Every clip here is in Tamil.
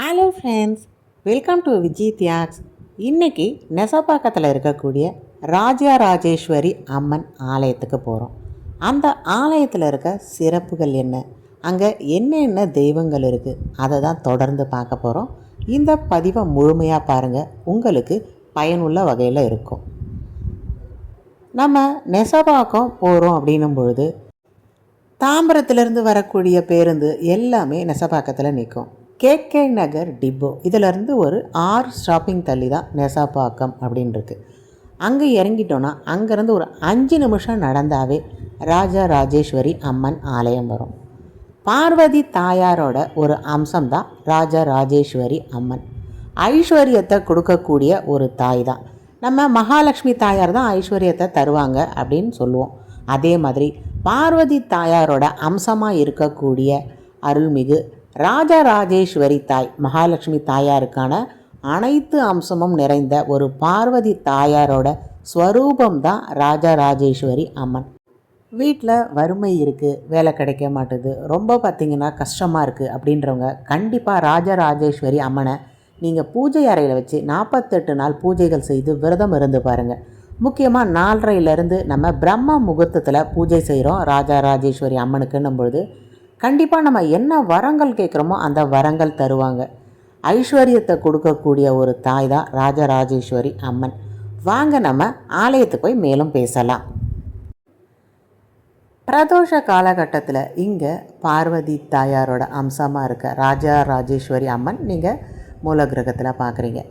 Hello friends welcome to Vijay Thiyags இன்னைக்கு நெசப்பாக்கத்தில் இருக்கக்கூடிய ராஜா ராஜேஸ்வரி அம்மன் ஆலயத்துக்கு போகிறோம் அந்த ஆலயத்தில் இருக்க சிறப்புகள் என்ன? அங்கே என்னென்ன தெய்வங்கள் இருக்குது அதை தான் தொடர்ந்து பார்க்க போகிறோம் இந்த பதிவை முழுமையாக பாருங்கள் உங்களுக்கு பயனுள்ள வகையில் இருக்கும். நம்ம நெசப்பாக்கம் போகிறோம் அப்படின்னும் பொழுது தாம்பரத்திலிருந்து வரக்கூடிய பேருந்து எல்லாமே நெசப்பாக்கத்தில் நிற்கும். KK Nagar depot. இதிலேருந்து ஒரு ஆறு ஸ்டாப்பிங் தள்ளி தான் நெசாப்பாக்கம் அப்படின்ருக்கு. அங்கே இறங்கிட்டோன்னா அங்கேருந்து ஒரு அஞ்சு நிமிஷம் நடந்தாவே ராஜா ராஜேஸ்வரி அம்மன் ஆலயம் வரும். பார்வதி தாயாரோட ஒரு அம்சம் தான் ராஜா ராஜேஸ்வரி அம்மன். ஐஸ்வர்யத்தை கொடுக்கக்கூடிய ஒரு தாய் தான். நம்ம மகாலட்சுமி தாயார் தான் ஐஸ்வர்யத்தை தருவாங்க அப்படின்னு சொல்லுவோம். அதே மாதிரி பார்வதி தாயாரோட அம்சமாக இருக்கக்கூடிய அருள்மிகு ராஜராஜேஸ்வரி தாய் மகாலட்சுமி தாயாருக்கான அனைத்து அம்சமும் நிறைந்த ஒரு பார்வதி தாயாரோட ஸ்வரூபம் தான் ராஜராஜேஸ்வரி அம்மன். வீட்டில் வறுமை இருக்குது வேலை கிடைக்க மாட்டுது ரொம்ப பார்த்திங்கன்னா கஷ்டமாக இருக்குது அப்படின்றவங்க கண்டிப்பாக ராஜராஜேஸ்வரி அம்மனை நீங்கள் பூஜை அறையில் வச்சு நாற்பத்தெட்டு நாள் பூஜைகள் செய்து விரதம் இருந்து பாருங்கள் முக்கியமாக நாலரையிலேருந்து நம்ம பிரம்ம முகூர்த்தத்தில் பூஜை செய்கிறோம் ராஜா ராஜேஸ்வரி அம்மனுக்குன்னும் பொழுது. கண்டிப்பாக நம்ம என்ன வரங்கள் கேட்குறோமோ அந்த வரங்கள் தருவாங்க. ஐஸ்வர்யத்தை கொடுக்கக்கூடிய ஒரு தாய் தான் ராஜராஜேஸ்வரி அம்மன். வாங்க நம்ம ஆலயத்துக்கு போய் மேலும் பேசலாம். பிரதோஷ காலகட்டத்தில் இங்கே பார்வதி தாயாரோட அம்சமாக இருக்க ராஜா ராஜேஸ்வரி அம்மன் நீங்கள் மூலகிரகத்தில் பார்க்குறீங்க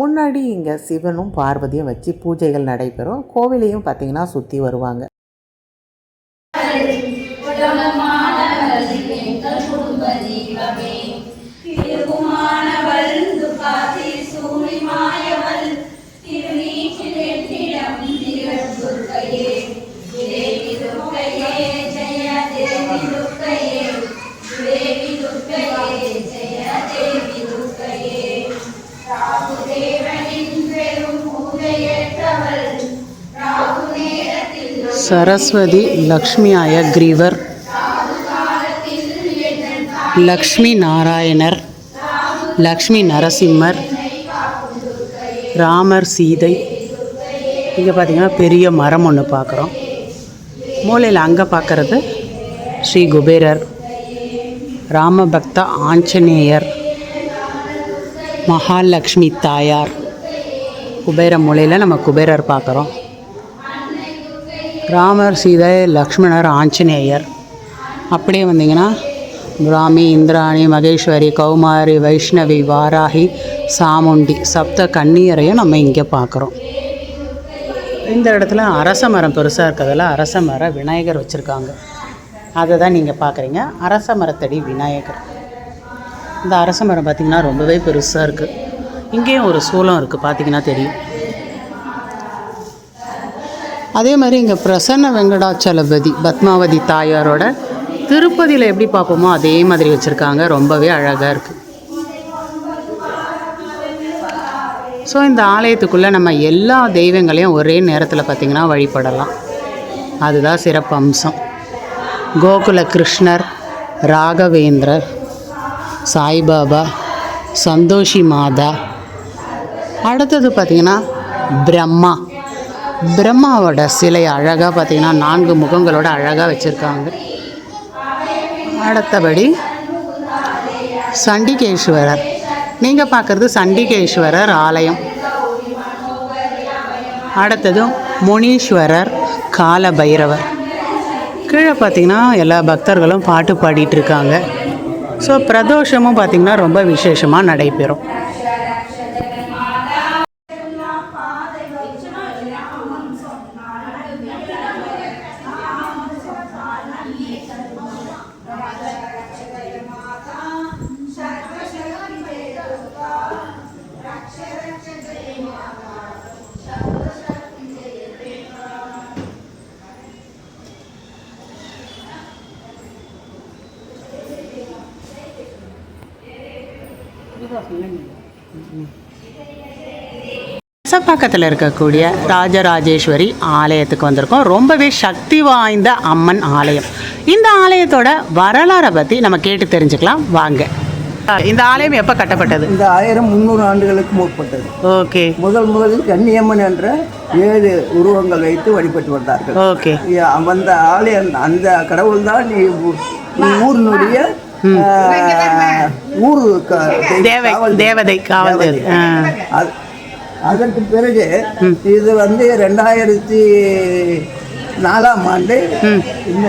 முன்னாடி இங்கே சிவனும் பார்வதியும் வச்சு பூஜைகள் நடைபெறும். கோவிலையும் பார்த்தீங்கன்னா சுற்றி வருவாங்க. சரஸ்வதி லக்ஷ்மி கிரீவர். லக்ஷ்மி நாராயணர். லக்ஷ்மி நரசிம்மர். ராமர் சீதை. இங்கே பார்த்தீங்கன்னா பெரிய மரம் ஒன்று பார்க்குறோம் மூலையில் அங்கே பார்க்குறது ஸ்ரீ குபேரர். ராமபக்த ஆஞ்சநேயர். மகாலட்சுமி தாயார். குபேர மூலையில் நம்ம குபேரர் பார்க்குறோம் ராமர் சீதை லக்ஷ்மணர் ஆஞ்சநேயர். அப்படியே வந்தீங்கன்னா பிராமி இந்திராணி மகேஸ்வரி கௌமாரி வைஷ்ணவி வாராகி சாமுண்டி சப்த கன்னியரையும் நம்ம இங்கே பார்க்குறோம். இந்த இடத்துல அரச மரம் பெருசாக இருக்கிறதுல அரச மர விநாயகர் வச்சுருக்காங்க. அதை தான் நீங்கள் பார்க்குறீங்க. அரச மரத்தடி விநாயகர். இந்த அரச மரம் பார்த்திங்கன்னா ரொம்பவே பெருசாக இருக்குது இங்கேயும் ஒரு சூலம் இருக்குது பார்த்தீங்கன்னா தெரியும். அதே மாதிரி இங்கே பிரசன்ன வெங்கடாச்சலபதி பத்மாவதி தாயாரோட திருப்பதியில் எப்படி பார்ப்போமோ அதே மாதிரி வச்சுருக்காங்க. ரொம்பவே அழகாக இருக்குது ஸோ இந்த ஆலயத்துக்குள்ளே நம்ம எல்லா தெய்வங்களையும் ஒரே நேரத்தில் பார்த்திங்கன்னா வழிபடலாம். அதுதான் சிறப்பு அம்சம். கோகுல கிருஷ்ணர் ராகவேந்திரர் சாய்பாபா சந்தோஷி மாதா. அடுத்தது பார்த்திங்கன்னா பிரம்மா. பிரம்மாவோட சிலை அழகாக பார்த்திங்கன்னா நான்கு முகங்களோட அழகாக வச்சுருக்காங்க. அடுத்தபடி சண்டிகேஸ்வரர். நீங்கள் பார்க்குறது சண்டிகேஸ்வரர் ஆலயம். அடுத்தது முனீஸ்வரர் கால பைரவர் கீழே பார்த்தீங்கன்னா எல்லா பக்தர்களும் பாட்டு பாடிட்டு இருக்காங்க. ஸோ பிரதோஷமும் பார்த்திங்கன்னா ரொம்ப விசேஷமாக நடைபெறும். பக்கத்தில் இருக்கக்கூடிய ராஜராஜேஸ்வரி ஆலயத்துக்கு வந்திருக்கோம். ரொம்பவே சக்தி வாய்ந்த அம்மன் ஆலயம். இந்த ஆலயத்தோட வரலாறை பற்றி நம்ம கேட்டு தெரிஞ்சுக்கலாம். வாங்க. இந்த ஆலயம் எப்போ கட்டப்பட்டது? இந்த ஆயிரம் முந்நூறு ஆண்டுகளுக்கு முற்பட்டது. ஓகே. முதல் முதலில் கன்னியம்மன் என்ற ஏழு உருவங்கள் வைத்து வழிபட்டு வந்தார்கள். ஓகே. அந்த ஆலயம் அந்த கடவுள் தான் ஊரினுடைய ஊர் தேவை தேவதை காவல் அதற்கு பிறகு இது வந்து ரெண்டாயிரத்தி நாலாம் ஆண்டு இந்த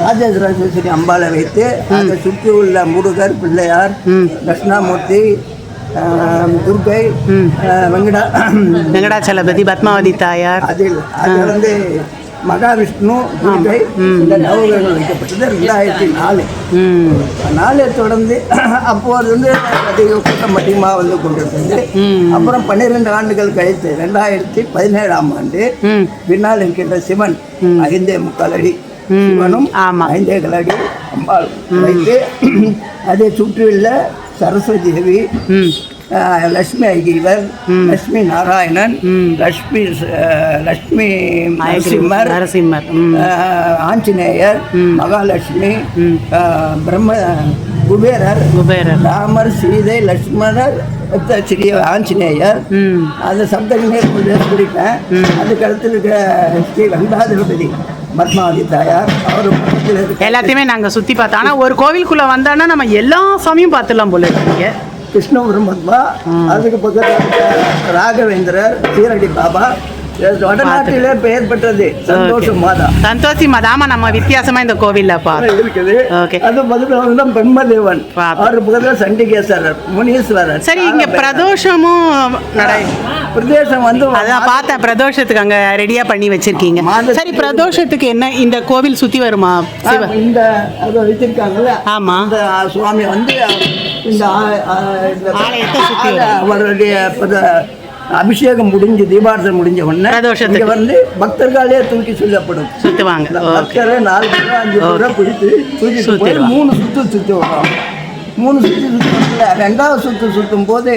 ராஜேஸ்வரேஸ்வரி அம்பாளை வைத்து அதை சுற்றி உள்ள முருகர் பிள்ளையார் தட்சிணாமூர்த்தி ஆஹ், வெங்கடா வெங்கடாச்சலபதி பத்மாவதி தாயார். அதில் அது வந்து மகாவிஷ்ணு துர்க்கை இந்த நவகிரகங்கள் வைக்கப்பட்டது ரெண்டாயிரத்தி நாலு. நாளை தொடர்ந்து அப்போது வந்து அதிக கூட்டம் அதிகமாக வந்து கொண்டிருந்தது. அப்புறம் பன்னிரெண்டு ஆண்டுகள் கழித்து ரெண்டாயிரத்தி பதினேழாம் ஆண்டு பின்னால் இருக்கின்ற சிவன் ஐந்தே முக்கால் அடி. சிவனும் ஆமா. ஐந்தே கால் அடி அம்பாள் வைத்து அதை சுற்றியுள்ள சரஸ்வதி தேவி லட்சுமி ஐகிவர் லட்சுமி நாராயணன் லட்சுமி லட்சுமி நரசிம்மர் நரசிம்மர் ஆஞ்சநேயர் மகாலட்சுமி பிரம்ம குபேரர் குபேரர். ராமர் சீதை லட்சுமணர் ஸ்ரீ ஆஞ்சநேயர். சப்தகங்கள் கொஞ்சம் குறிப்பேன் அதுக்கு அடுத்து இருக்க ஸ்ரீ வெங்கடாதிபதி. பத்மாவதி தாயார் அவர் எல்லாத்தையுமே நாங்கள் சுற்றி பார்த்தோம். ஆனால் ஒரு கோவிலுக்குள்ளே வந்தோன்னா நம்ம எல்லா சாமியும் பார்த்துடலாம் போல இருக்கீங்க கிருஷ்ணபுரம் பத்மா அதுக்கு பக்கத்தில் ராகவேந்திரர் சீரடி பாபா வடநாட்டிலே பெயர் பெற்றது சந்தோஷ மாதா. சந்தோஷி நம்ம வித்தியாசமா இந்த கோவில்ல இருக்குது. ஓகே. அது வந்து பிரம்மதேவன். பார்த்தோம். அவர் பக்கத்தில் சண்டிகேஸ்வரர் முனீஸ்வரர். சரி இங்க பிரதோஷமும் பிரதேசம் வந்து அதான் பார்த்தேன் பிரதோஷத்துக்கு அங்க ரெடியா பண்ணி வச்சிருக்கீங்க. சரி பிரதோஷத்துக்கு என்ன இந்த கோவில் சுத்தி வருமா? இந்த வச்சிருக்காங்கல்ல? ஆமா. சுவாமி வந்து இந்த ஆலயத்தை சுத்தி அவருடைய அபிஷேகம் முடிஞ்சு தீபாரதம் முடிஞ்ச உடனே. இங்க வந்து பக்தர்களே தூக்கி சொல்லப்படும் சுத்துவாங்க. பக்தரை நாலு பேரோ அஞ்சு பேரோ பிடித்து போய் சுத்திடுவாங்க. மூணு சுத்து சுத்தி வருவாங்க மூணு சுத்தி சுத்தி ரெண்டாவது சுத்து சுத்தும் போது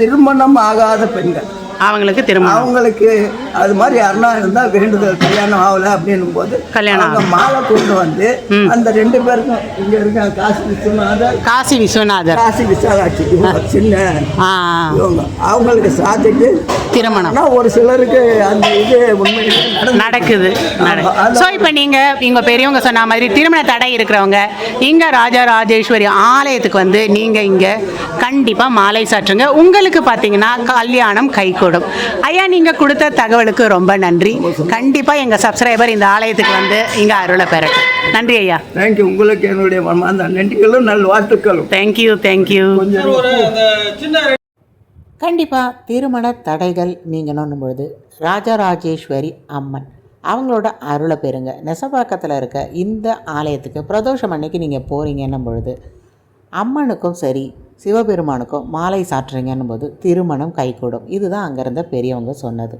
திருமணம் ஆகாத பெண்கள். அவங்களுக்கு திருமணம். அவங்களுக்கு அது மாதிரி யாருன்னா இருந்தா வேண்டுதல் கல்யாணம் ஆகல அப்படின்னும் போது கல்யாணம் மாலை கொண்டு வந்து அந்த ரெண்டு பேருக்கும் இங்க இருக்க காசி விஸ்வநாதர் காசி விஸ்வநாதர். காசி விசாலாட்சி சின்ன அவங்களுக்கு சாத்திட்டு திருமணம். ஒரு சிலருக்கு அந்த இது உண்மையிலே நடக்குது. ஸோ இப்போ நீங்கள் இங்கே பெரியவங்க சொன்ன மாதிரி திருமண தடை இருக்கிறவங்க இங்கே ராஜா ராஜேஸ்வரி ஆலயத்துக்கு வந்து நீங்கள் இங்கே கண்டிப்பாக மாலை சாற்றுங்க. உங்களுக்கு பார்த்தீங்கன்னா கல்யாணம் கைகூடும் ஐயா நீங்கள் கொடுத்த தகவலுக்கு ரொம்ப நன்றி. கண்டிப்பாக எங்கள் சப்ஸ்கிரைபர் இந்த ஆலயத்துக்கு வந்து இங்கே அருளை பெறட்டும். நன்றி ஐயா. தேங்க்யூ உங்களுக்கு என்னுடைய மனமார்ந்த நன்றிகளும் நல் வாழ்த்துக்களும். தேங்க்யூ தேங்க்யூ கண்டிப்பாக திருமண தடைகள் நீங்கணும் பொழுது ராஜராஜேஸ்வரி அம்மன் அவங்களோட அருளை பெறுங்க. நெசப்பாக்கத்தில் இருக்க இந்த ஆலயத்துக்கு பிரதோஷம் அன்னைக்கு நீங்கள் போகிறீங்கன்னும் பொழுது அம்மனுக்கும் சரி சிவபெருமானுக்கும் மாலை சாற்றுறீங்கன்னும் போது திருமணம் கைகூடும். இதுதான் அங்கேருந்த பெரியவங்க சொன்னது.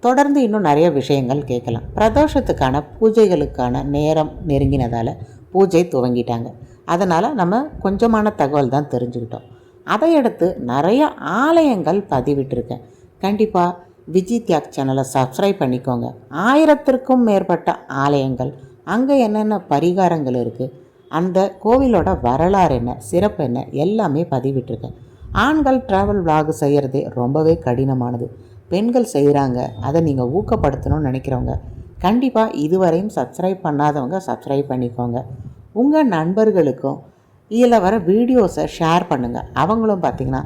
தொடர்ந்து இன்னும் நிறைய விஷயங்கள் கேட்கலாம். பிரதோஷத்துக்கான பூஜைகளுக்கான நேரம் நெருங்கினதால் பூஜை துவங்கிட்டாங்க. அதனால் நம்ம கொஞ்சமான தகவல் தான் தெரிஞ்சுக்கிட்டோம். அதையடுத்து நிறைய ஆலயங்கள் பதிவிட்டிருக்கேன். கண்டிப்பாக விஜய் தியாக் சேனலை சப்ஸ்கிரைப் பண்ணிக்கோங்க. ஆயிரத்திற்கும் மேற்பட்ட ஆலயங்கள். அங்கே என்னென்ன பரிகாரங்கள் இருக்குது அந்த கோவிலோட வரலாறு என்ன சிறப்பு என்ன எல்லாமே பதிவிட்டிருக்கேன். ஆண்கள் ட்ராவல் vlog செய்கிறதே ரொம்பவே கடினமானது. பெண்கள் செய்கிறாங்க அதை நீங்கள் ஊக்கப்படுத்தணும்னு நினைக்கிறவங்க கண்டிப்பாக இதுவரையும் சப்ஸ்கிரைப் பண்ணாதவங்க சப்ஸ்கிரைப் பண்ணிக்கோங்க. உங்கள் நண்பர்களுக்கும் இதில் வர வீடியோஸை ஷேர் பண்ணுங்கள் அவங்களும் பார்த்திங்கன்னா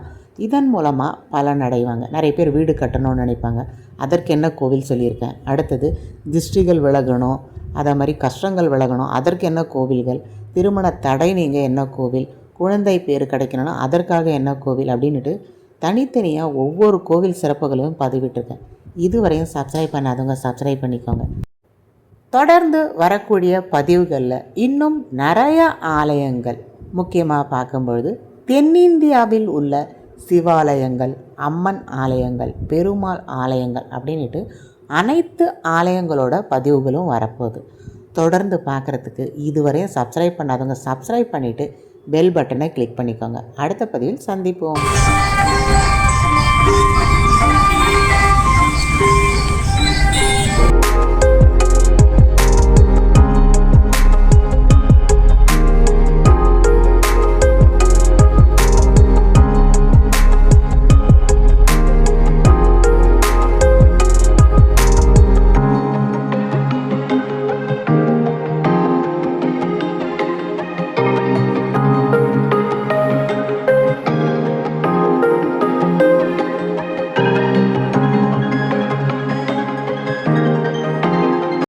இதன் மூலமாக பலன் அடைவாங்க நிறைய பேர் வீடு கட்டணும்னு நினைப்பாங்க. அதற்கு என்ன கோவில் சொல்லியிருக்கேன்? அடுத்தது திருஷ்டிகள் விலகணும் அதே மாதிரி கஷ்டங்கள் விலகணும் அதற்கு என்ன கோவில்கள்? திருமண தடை நீங்கள் என்ன கோவில்? குழந்தை பேர் கிடைக்கணும்னா அதற்காக என்ன கோவில்? அப்படின்னுட்டு தனித்தனியாக ஒவ்வொரு கோவில் சிறப்புகளையும் பதிவிட்டிருக்கேன். இதுவரையும் சப்ஸ்கிரைப் பண்ணாதவங்க சப்ஸ்கிரைப் பண்ணிக்கோங்க. தொடர்ந்து வரக்கூடிய பதிவுகளில் இன்னும் நிறைய ஆலயங்கள் முக்கியமாக பார்க்கும்பொழுது தென்னிந்தியாவில் உள்ள சிவாலயங்கள் அம்மன் ஆலயங்கள் பெருமாள் ஆலயங்கள் அப்படின்ட்டு அனைத்து ஆலயங்களோட பதிவுகளும் வரப்போகுது. தொடர்ந்து பார்க்குறதுக்கு இதுவரையும் சப்ஸ்கிரைப் பண்ணாதவங்க சப்ஸ்கிரைப் பண்ணிவிட்டு பெல் பட்டனை கிளிக் பண்ணிக்கோங்க. அடுத்த பதிவில் சந்திப்போம்.